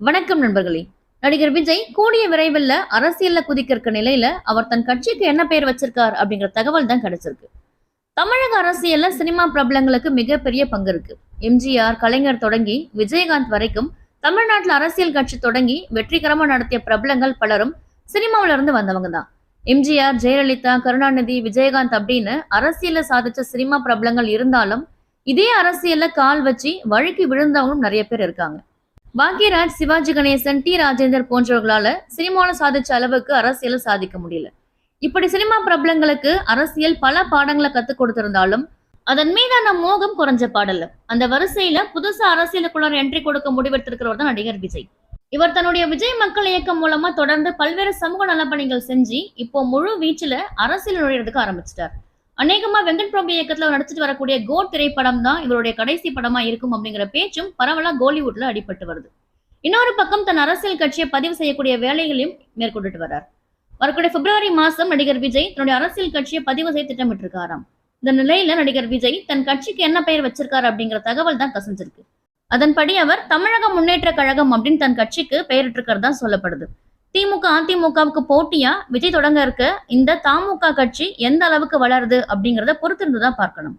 வணக்கம் நண்பர்களே. நடிகர் விஜய் கூடிய விரைவில் அரசியல்ல குதிக்க இருக்க நிலையில அவர் தன் கட்சிக்கு என்ன பெயர் வச்சிருக்கார் அப்படிங்கிற தகவல் தான் கிடைச்சிருக்கு. தமிழக அரசியல்ல சினிமா பிரபலங்களுக்கு மிகப்பெரிய பங்கு இருக்கு. எம்ஜிஆர் கலைஞர் தொடங்கி விஜயகாந்த் வரைக்கும் தமிழ்நாட்டுல அரசியல் கட்சி தொடங்கி வெற்றிகரமா நடத்திய பிரபலங்கள் பலரும் சினிமாவில இருந்து வந்தவங்க தான். எம்ஜிஆர் ஜெயலலிதா கருணாநிதி விஜயகாந்த் அப்படின்னு அரசியல்ல சாதிச்ச சினிமா பிரபலங்கள் இருந்தாலும் இதே அரசியல்ல கால் வச்சு வழுக்கி விழுந்தவங்களும் நிறைய பேர் இருக்காங்க. பாக்யராஜ் சிவாஜி கணேசன் டி. ராஜேந்தர் போன்றவர்களால சினிமாவில் சாதிச்ச அளவுக்கு அரசியல் சாதிக்க முடியல. இப்படி சினிமா பிரபலங்களுக்கு அரசியல் பல பாடங்களை கத்துக் கொடுத்திருந்தாலும் அதன் மீதான மோகம் குறைஞ்ச பாடல அந்த வரிசையில புதுசா அரசியலுக்குள்ளார் என்ட்ரி கொடுக்க முடிவெடுத்திருக்கிறவர் தான் நடிகர் விஜய். இவர் தன்னுடைய விஜய் மக்கள் இயக்கம் மூலமா தொடர்ந்து பல்வேறு சமூக நலப்பணிகள் செஞ்சு இப்போ முழு வீச்சுல அரசியல் நுழையிறதுக்கு ஆரம்பிச்சிட்டார். அநேகமா வெங்கட் பிரபு இயக்கத்துல நடிச்சிட்டு வரக்கூடிய கோ திரைப்படம் தான் இவருடைய கடைசி படமா இருக்கும் அப்படிங்கிற பேச்சும் பரவலா கோலிவுட்ல அடிபட்டு வருது. இன்னொரு பக்கம் தன் அரசியல் கட்சியை பதிவு செய்யக்கூடிய வேலைகளையும் மேற்கொண்டுட்டு வர்றார். வரக்கூடிய பிப்ரவரி மாசம் நடிகர் விஜய் தன்னுடைய அரசியல் கட்சியை பதிவு செய்ய திட்டமிட்டு இருக்காராம் இந்த நிலையில நடிகர் விஜய் தன் கட்சிக்கு என்ன பெயர் வச்சிருக்காரு அப்படிங்கிற தகவல் தான் கசிஞ்சிருக்கு. அதன்படி அவர் தமிழக முன்னேற்ற கழகம் அப்படின்னு தன் கட்சிக்கு பெயரிட்டிருக்கிறதா சொல்லப்படுது. திமுக அதிமுகவுக்கு போட்டியா? விஜய் தொடங்க இருக்க. இந்த தமுக கட்சி எந்த அளவுக்கு வளருது அப்படிங்கறத பொறுத்திருந்து தான் பார்க்கணும்.